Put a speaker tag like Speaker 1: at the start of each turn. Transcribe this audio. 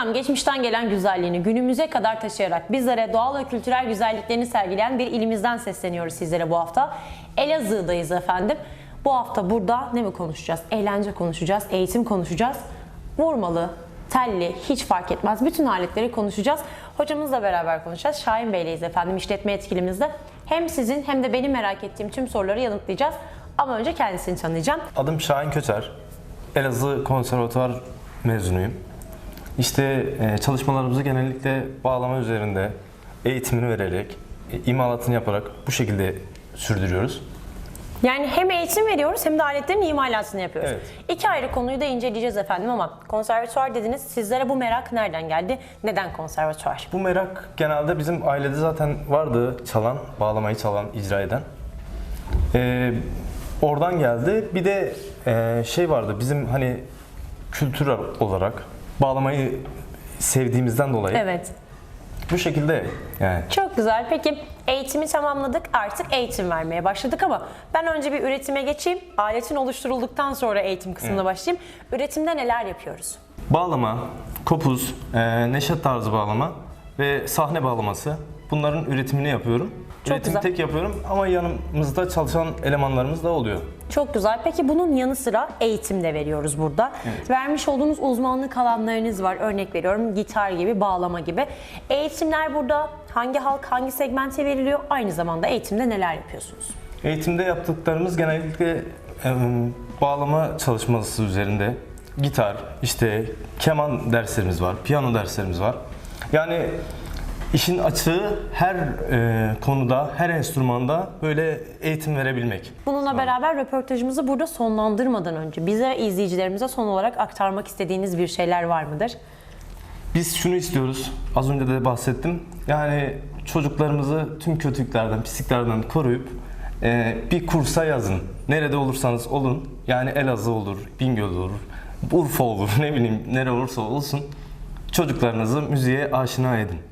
Speaker 1: Efendim geçmişten gelen güzelliğini günümüze kadar taşıyarak bizlere doğal ve kültürel güzelliklerini sergileyen bir ilimizden sesleniyoruz sizlere bu hafta. Elazığ'dayız efendim. Bu hafta burada ne mi konuşacağız? Eğlence konuşacağız, eğitim konuşacağız. Vurmalı, telli hiç fark etmez. Bütün aletleri konuşacağız. Hocamızla beraber konuşacağız. Şahin Bey'leyiz efendim işletme etkilimizde. Hem sizin hem de benim merak ettiğim tüm soruları yanıtlayacağız. Ama önce kendisini tanıyacağım.
Speaker 2: Adım Şahin Köter. Elazığ Konservatuvar mezunuyum. İşte e, çalışmalarımızı genellikle bağlama üzerinde eğitimini vererek, e, imalatını yaparak bu şekilde sürdürüyoruz.
Speaker 1: Yani hem eğitim veriyoruz hem de aletlerin imalatını yapıyoruz.
Speaker 2: Evet.
Speaker 1: İki ayrı konuyu da inceleyeceğiz efendim ama konservatuvar dediniz. Sizlere bu merak nereden geldi? Neden konservatuvar?
Speaker 2: Bu merak genelde bizim ailede zaten vardı çalan, bağlamayı çalan, icra eden. E, oradan geldi. Bir de e, şey vardı bizim hani kültür olarak bağlamayı sevdiğimizden dolayı
Speaker 1: Evet.
Speaker 2: bu şekilde yani
Speaker 1: Çok güzel. Peki eğitimi tamamladık. Artık eğitim vermeye başladık ama ben önce bir üretime geçeyim. Aletin oluşturulduktan sonra eğitim kısmına başlayayım. Üretimde neler yapıyoruz?
Speaker 2: Bağlama, kopuz, e, neşet tarzı bağlama ve sahne bağlaması bunların üretimini yapıyorum.
Speaker 1: Çok
Speaker 2: Üretimi
Speaker 1: güzel.
Speaker 2: tek yapıyorum ama yanımızda çalışan elemanlarımız da oluyor.
Speaker 1: Çok güzel. Peki bunun yanı sıra eğitim de veriyoruz burada. Vermiş olduğunuz uzmanlık alanlarınız var. Örnek veriyorum gitar gibi, bağlama gibi. Eğitimler burada hangi halk, hangi segmente veriliyor? Aynı zamanda eğitimde neler yapıyorsunuz?
Speaker 2: Eğitimde yaptıklarımız genellikle e, bağlama çalışması üzerinde gitar, işte keman derslerimiz var, piyano derslerimiz var. Yani işin açığı her e, konuda, her enstrümanda böyle eğitim verebilmek.
Speaker 1: Bununla beraber röportajımızı burada sonlandırmadan önce bize izleyicilerimize son olarak aktarmak istediğiniz bir şeyler var mıdır?
Speaker 2: Biz şunu istiyoruz, az önce de bahsettim. Yani çocuklarımızı tüm kötülüklerden, pisliklerden koruyup e, bir kursa yazın. Nerede olursanız olun. Yani Elazığ olur, Bingöl olur, Urfa olur, ne bileyim nere olursa olsun. Çocuklarınızı müziğe aşina edin.